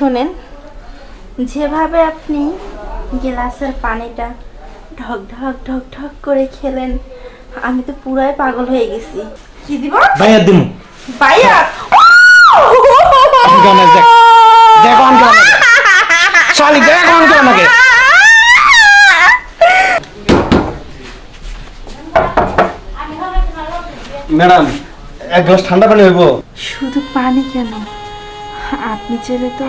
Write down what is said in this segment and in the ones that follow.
শোনেন যেভাবে আপনি গ্লাসের পানিটা ঢক ঢক ঢক ঢক করে খেলেন আমি তো পুরাই পাগল হয়ে গেছি। কি দিব? ভাইয়া দিমু। বাইয়া দেখ শালি দেখ আমাকে। ম্যাডাম এক গ্লাস ঠান্ডা পানি হইব। শুধু পানি কেন? আপনি চাইলে তো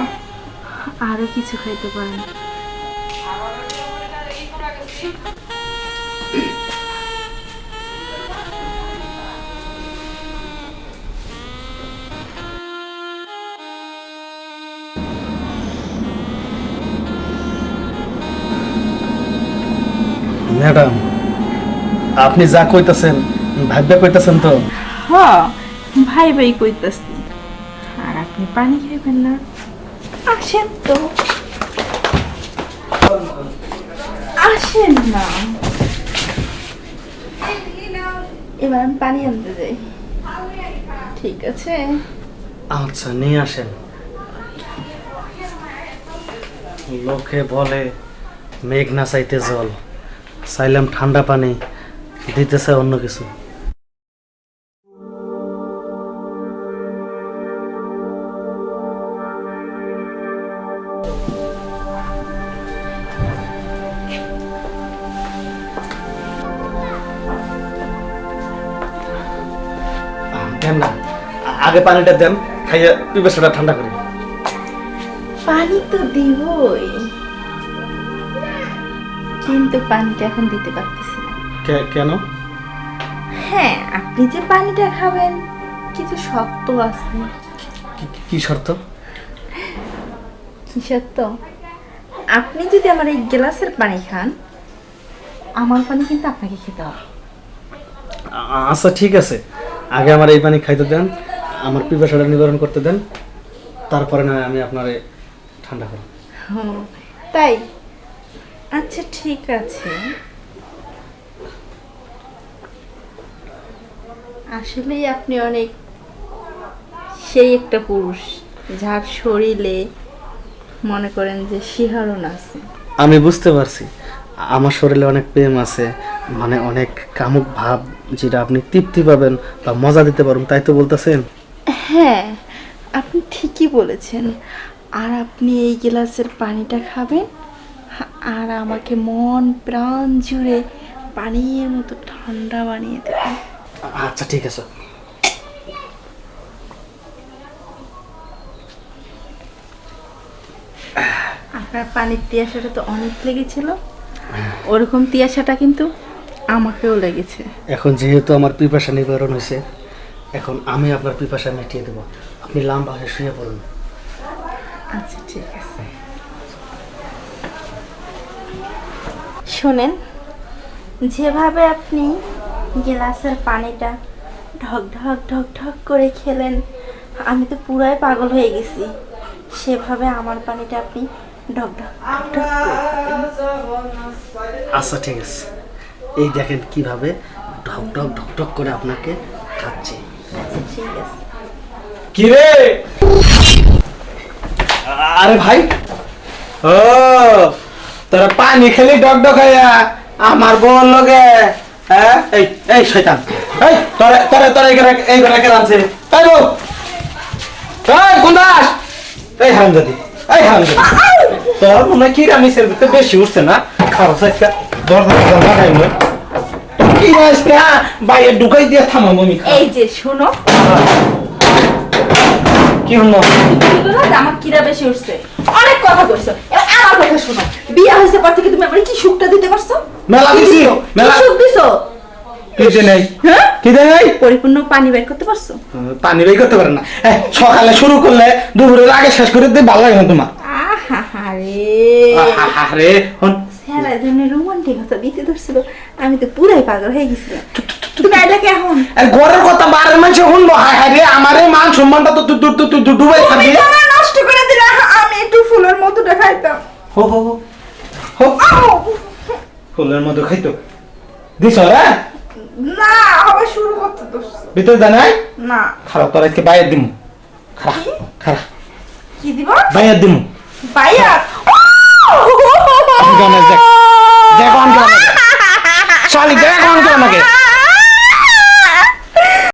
আরও কিছু খাইতে পারেন। ম্যাডাম আপনি যা কইতাছেন ভাববে কইতাছেন তো? হ ভাই ভাই কইতাছি। আপনি পানি খাইবেন না। আসেন তো। আসেন না। এবার আমি পানি আনতে যাই। ঠিক আছে। আচ্ছা নিয়ে আসেন। লোকে বলে মেঘ না চাইতে জল। চাইলাম ঠান্ডা পানি, দিতেছে অন্য কিছু। দেন না আগে পানিটা দেন খাইয়া পিপাসাটা ঠান্ডা করি। পানি তো দিবই। কিন্তু পানিটা এখন দিতে পারতেছি না। কেন? হ্যাঁ আপনি যে পানিটা খাবেন কিছু শর্ত আছে? কি- শর্ত? কি সত্য আপনি যদি আমার এই গ্লাসের পানি খান আমার পানি কিন্তু আপনাকে খেতে হবে। আচ্ছা ঠিক আছে। আগে আমার এই পানি খাইতে দেন আমার পিপাসাটা নিবারণ করতে দেন তারপরে না আমি আপনারে ঠান্ডা করব। তাই? আচ্ছা ঠিক আছে। আসলেই আপনি অনেক সেই একটা পুরুষ যার শরীরে মনে করেন যে শিহরণ আছে। আমি বুঝতে পারছি। আমার শরীরে অনেক প্রেম আছে মানে অনেক কামুক ভাব যেটা আপনি তৃপ্তি পাবেন বা মজা দিতে পারবেন তাই তো বলতেছেন? হ্যাঁ আপনি ঠিকই বলেছেন। আর আপনি এই গ্লাসের পানিটা খাবেন আর আমাকে মন প্রাণ জুড়ে পানির মতো ঠান্ডা বানিয়ে দেবেন। আচ্ছা ঠিক আছে। আপনার পানির তিয়াসাটা তো অনেক লেগেছিল। ওরকম তিয়াসাটা কিন্তু আমাকেও লেগেছে। এখন যেহেতু আমার পিপাসা নিবারণ হয়েছে এখন আমি আপনার পিপাসা মিটিয়ে দেবো। আপনি লাম্বা হয়ে শুয়ে পড়ুন। আচ্ছা ঠিক আছে। শোনেন যেভাবে আপনি গ্লাসের পানিটা ঢক ঢক ঢক ঢক করে খেলেন আমি তো পুরাই পাগল হয়ে গেছি। সেভাবে আমার পানিটা আপনি ঢক ঢক ঢক ঢক করে। আচ্ছা ঠিক আছে। এই দেখেন কীভাবে ঢক ঢক ঢক ঢক করে আপনাকে খাচ্ছি। কি রে? আরে ভাই। ও, তোরা পানি খেলি ডক ডকাইয়া আমার বোন লগে। হ্যাঁ? এই এই শয়তান। এই, তোরে তোরে তোরে এই ঘরে এই ঘরে কে রানছে তাই বল এই, কুন্দাস। এই হারামজাদি। এই হারামজাদি। তোর মনে কি রামি সের ভিতরে বেশি উঠছে না? খারাপ একটা দর লাগাই কি আজকে বাইরে ঢুকাই দিয়ে থামাবো আমি এই যে শোনো। কি হলো? বলল না যে আমার কিরা বেশি উঠছে। অনেক কথা কইছো। আমার কথা শোনো। বিয়ে হয়েছে পর থেকে তুমি আমার কি সুখটা দিতে পারছ? মেলা দিছি, মেলা। সুখ দিছো? কিতে নেই? হ্যাঁ? পরিপূর্ণ পানি বের করতে পারছ? পানি বের করতে পারে না। সকালে শুরু করলে দুপুরের আগে শেষ করে দিতে ভালো লাগে না তোমার। আরে হন। স্যার এই ধরনের রোমান্টিকতা দিতে ধরছিল আমি তো পুরাই পাগল হয়ে গেছিলাম তুমি আইলা কে এখন? ঘরের কথা বারের মানুষ শুনব। হায় হায় রে আমার মান সম্মানটা তো তু- তু- তু- তু- তু- ডুবাই তুমি থাকবি তো আমার নষ্ট করে দিলে আমি একটু ফুলের মধুটা খাইতাম। হো হো হো। হো। ফুলের মতো খাইতো। দিছ রে? না শুরু করতে দোষ ভিতরে জানাই না। খারাপ তোর আজকে বাইরে দিমু। খারাপ কি? খারাপ কি দিব? দিমু। অনেক দেখ। দেখ অনকে অনেক শালি দেখ অনকে অনেকে